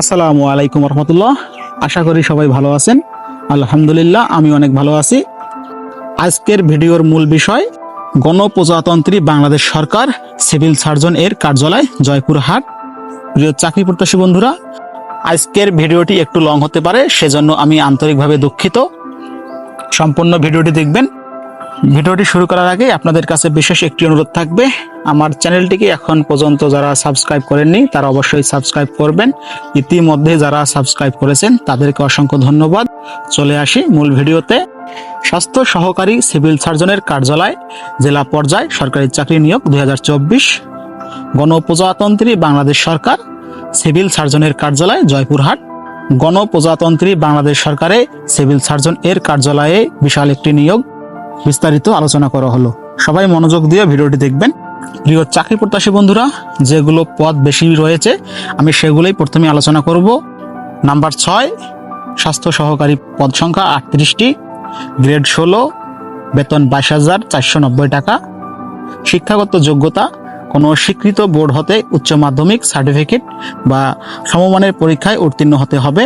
আসসালামু আলাইকুম রহমতুল্লাহ। আশা করি সবাই ভালো আছেন। আলহামদুলিল্লাহ, আমি অনেক ভালো আছি। আজকের ভিডিওর মূল বিষয়, গণপ্রজাতন্ত্রী বাংলাদেশ সরকার সিভিল সার্জন এর কার্যালয়, জয়পুরহাট। প্রিয় চাকরি প্রত্যাশী বন্ধুরা, আজকের ভিডিওটি একটু লং হতে পারে, সেজন্য আমি আন্তরিকভাবে দুঃখিত। সম্পূর্ণ ভিডিওটি দেখবেন ভিডিওটি শুরু করার আগে আপনাদের কাছে বিশেষ একটি অনুরোধ থাকবে। আমার চ্যানেলটিকে এখন পর্যন্ত যারা সাবস্ক্রাইব করেননি, তারা অবশ্যই সাবস্ক্রাইব করবেন। ইতিমধ্যে যারা সাবস্ক্রাইব করেছেন, তাদেরকে অসংখ্য ধন্যবাদ। চলে আসি মূল ভিডিওতে। স্বাস্থ্য সহকারী সিভিল সার্জনের কার্যালয়, জেলা পর্যায়ে, সরকারি চাকরি নিয়োগ দু হাজার চব্বিশ। গণপ্রজাতন্ত্রী বাংলাদেশ সরকার, সিভিল সার্জনের কার্যালয়, জয়পুরহাট। গণপ্রজাতন্ত্রী বাংলাদেশ সরকারে সিভিল সার্জন এর কার্যালয়ে বিশাল একটি নিয়োগ বিস্তারিত আলোচনা করা হলো। সবাই মনোযোগ দিয়ে ভিডিওটি দেখবেন। প্রিয় চাকরি প্রত্যাশী বন্ধুরা, যেগুলো পদ বেশি রয়েছে, আমি সেগুলোই প্রথমে আলোচনা করব। নাম্বার ছয়, স্বাস্থ্য সহকারী পদ সংখ্যা আটত্রিশটি, গ্রেড ষোলো, বেতন বাইশ হাজার চারশো নব্বই টাকা। শিক্ষাগত যোগ্যতা, কোনো স্বীকৃত বোর্ড হতে উচ্চ মাধ্যমিক সার্টিফিকেট বা সমমানের পরীক্ষায় উত্তীর্ণ হতে হবে।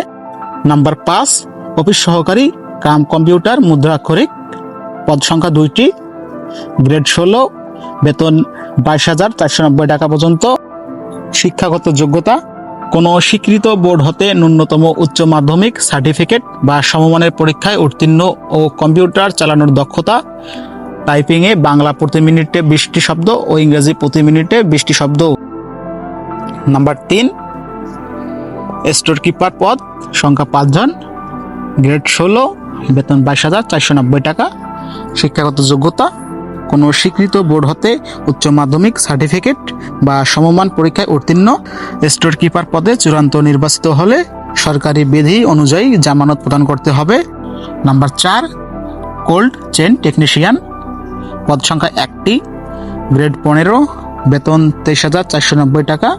নাম্বার পাঁচ, অফিস সহকারী কাম কম্পিউটার মুদ্রাক্ষরিক পদ সংখ্যা দুইটি। গ্রেড ষোলো, বেতন বাইশ হাজার, চারশো নব্বই টাকা পর্যন্ত। শিক্ষাগত যোগ্যতা, কোনো স্বীকৃত বোর্ড হতে ন্যূনতম উচ্চ মাধ্যমিক সার্টিফিকেট বা সমমানের পরীক্ষায় উত্তীর্ণ ও কম্পিউটার চালানোর দক্ষতা, টাইপিংয়ে বাংলা প্রতি মিনিটে বিশটি শব্দ ও ইংরেজি প্রতি মিনিটে বিশটি শব্দ। নাম্বার তিন স্টোর কিপার পদ, সংখ্যা পাঁচজন। গ্রেড ষোলো, বেতন বাইশ হাজার, চারশো নব্বই টাকা। শিক্ষাগত যোগ্যতা, কোনো স্বীকৃত বোর্ড হতে উচ্চ মাধ্যমিক সার্টিফিকেট বা সমমান পরীক্ষায় উত্তীর্ণ, স্টোর কিপার পদে চূড়ান্ত নির্বাচিত হলে সরকারি বিধি অনুযায়ী জামানত প্রদান করতে হবে। নাম্বার চার, কোল্ড চেন টেকনিশিয়ান, পদ সংখ্যা একটি, গ্রেড পনেরো, বেতন তেইশ হাজার চারশো নব্বই টাকা।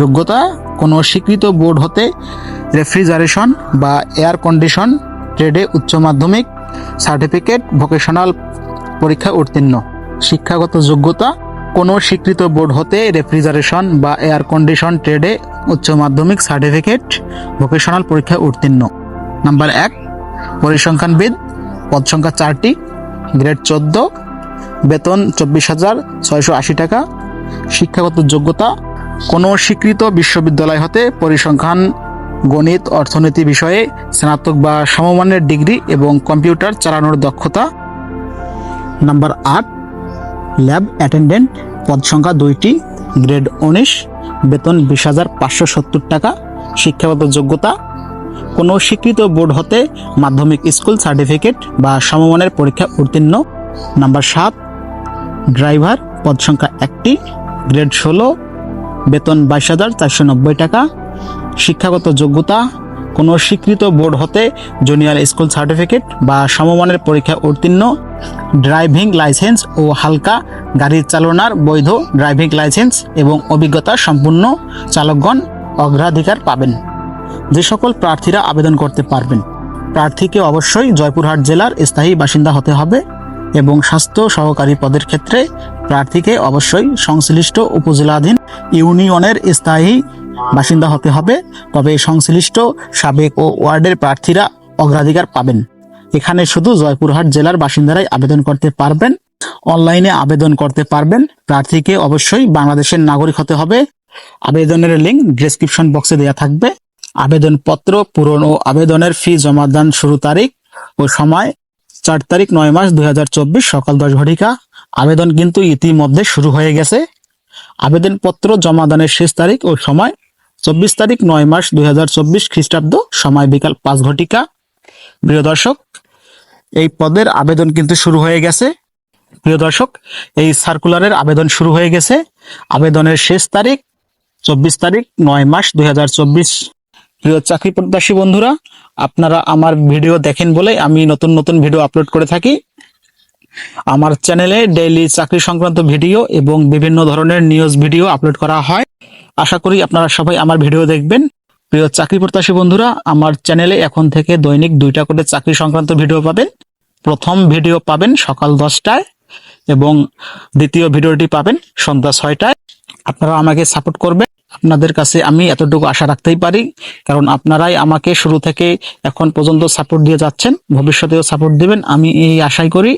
যোগ্যতা, কোনো স্বীকৃত বোর্ড হতে রেফ্রিজারেশন বা এয়ার কন্ডিশন, ট্রেডে উচ্চ মাধ্যমিক সার্টিফিকেট, ভোকেশনাল পরীক্ষা উত্তীর্ণ। শিক্ষাগত যোগ্যতা, কোনো স্বীকৃত বোর্ড হতে রেফ্রিজারেশন বা এয়ার কন্ডিশন ট্রেডে উচ্চ মাধ্যমিক সার্টিফিকেট, ভোকেশনাল পরীক্ষায় উত্তীর্ণ। নাম্বার এক, পরিসংখ্যানবিদ, পদ সংখ্যা চারটি, গ্রেড চোদ্দ, বেতন চব্বিশ হাজার ছয়শো আশি টাকা। শিক্ষাগত যোগ্যতা, কোনো স্বীকৃত বিশ্ববিদ্যালয় হতে পরিসংখ্যান গণিত, অর্থনীতি বিষয়ে স্নাতক বা সমমানের ডিগ্রি এবং কম্পিউটার চালানোর দক্ষতা। নাম্বার আট, ল্যাব অ্যাটেন্ডেন্ট, পদ সংখ্যা দুইটি, গ্রেড উনিশ, বেতন বিশ হাজার পাঁচশো সত্তর টাকা, শিক্ষাগত যোগ্যতা। কোনো স্বীকৃত বোর্ড হতে মাধ্যমিক স্কুল সার্টিফিকেট বা সমমানের পরীক্ষা উত্তীর্ণ। নাম্বার সাত, ড্রাইভার, পদ সংখ্যা একটি, গ্রেড ষোলো, বেতন বাইশ হাজার চারশো নব্বই টাকা শিক্ষাগত যোগ্যতা, কোনো স্বীকৃত বোর্ড হতে জুনিয়র স্কুল সার্টিফিকেট বা সমমানের পরীক্ষা উত্তীর্ণ, ড্রাইভিং লাইসেন্স ও হালকা গাড়ি চালনার বৈধ ড্রাইভিং লাইসেন্স এবং অভিজ্ঞতা সম্পূর্ণ চালকগণ অগ্রাধিকার পাবেন। যে সকল প্রার্থীরা আবেদন করতে পারবেন, প্রার্থীকে অবশ্যই জয়পুরহাট জেলার স্থায়ী বাসিন্দা হতে হবে এবং স্বাস্থ্য সহকারী পদের ক্ষেত্রে প্রার্থীকে অবশ্যই সংশ্লিষ্ট উপজেলাধীন ইউনিয়নের স্থায়ী বাসিন্দা হতে হবে, তবে সংশ্লিষ্ট সাবেক ও ওয়ার্ডের প্রার্থীরা অগ্রাধিকার পাবেন। এখানে শুধু জয়পুরহাট জেলার বাসিন্দারাই আবেদন করতে পারবেন, অনলাইনে আবেদন করতে পারবেন। প্রার্থীকে অবশ্যই বাংলাদেশের নাগরিক হতে হবে। আবেদনের লিঙ্ক ডেসক্রিপশন বক্সে দেওয়া থাকবে। আবেদনপত্র, পূরণ ও আবেদনের ফি জমাদান শুরু তারিখ ও সময় চার তারিখ নয় মাস দুই হাজার চব্বিশ সকাল দশ ঘটিকা। আবেদন কিন্তু ইতিমধ্যে শুরু হয়ে গেছে। আবেদনপত্র জমাদানের শেষ তারিখ ও সময় চব্বিশ তারিখ, নয় মাস দুই হাজার চব্বিশ খ্রিস্টাব্দ, সময় বিকাল পাঁচ ঘটিকা। প্রিয় দর্শক, এই পদের আবেদন কিন্তু শুরু হয়ে গেছে। প্রিয় দর্শক, এই সার্কুলারের আবেদন শুরু হয়ে গেছে। আবেদনের শেষ তারিখ, চব্বিশ তারিখ, নয় মাস দুই হাজার চব্বিশ। প্রিয় চাকরি প্রত্যাশী বন্ধুরা, আপনারা আমার ভিডিও দেখেন বলে আমি নতুন নতুন ভিডিও আপলোড করে থাকি। আমার চ্যানেলে ডেইলি চাকরি সংক্রান্ত ভিডিও এবং বিভিন্ন ধরনের নিউজ ভিডিও আপলোড করা হয়। আশা করি আপনারা সবাই আমার ভিডিও দেখবেন। প্রিয় চাকরি প্রত্যাশী বন্ধুরা, আমার চ্যানেলে এখন থেকে দৈনিক দুইটা করে চাকরি সংক্রান্ত ভিডিও পাবেন। প্রথম ভিডিও পাবেন সকাল দশটায় এবং দ্বিতীয় ভিডিওটি পাবেন সন্ধ্যা ছয়টায়। আপনারা আমাকে সাপোর্ট করবেন। আপনাদের কাছে আমি এতটুকু আশা রাখতেই পারি, কারণ আপনারাই আমাকে শুরু থেকে এখন পর্যন্ত সাপোর্ট দিয়ে যাচ্ছেন। ভবিষ্যতেও সাপোর্ট দিবেন, আমি এই আশাই করি।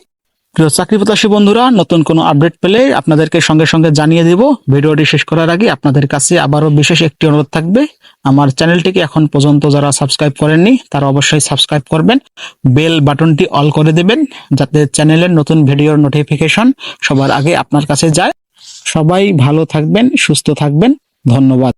প্রিয় চাকরি প্রত্যাশী বন্ধুরা, নতুন কোনো আপডেট পেলে আপনাদেরকে সঙ্গে সঙ্গে জানিয়ে দিব। ভিডিওটি শেষ করার আগে আপনাদের কাছে আবারও বিশেষ একটি অনুরোধ থাকবে। আমার চ্যানেলটিকে এখন পর্যন্ত যারা সাবস্ক্রাইব করেননি, তারা অবশ্যই সাবস্ক্রাইব করবেন। বেল বাটনটি অল করে দেবেন, যাতে চ্যানেলের নতুন ভিডিওর নোটিফিকেশন সবার আগে আপনার কাছে যায়। সবাই ভালো থাকবেন, সুস্থ থাকবেন। ধন্যবাদ।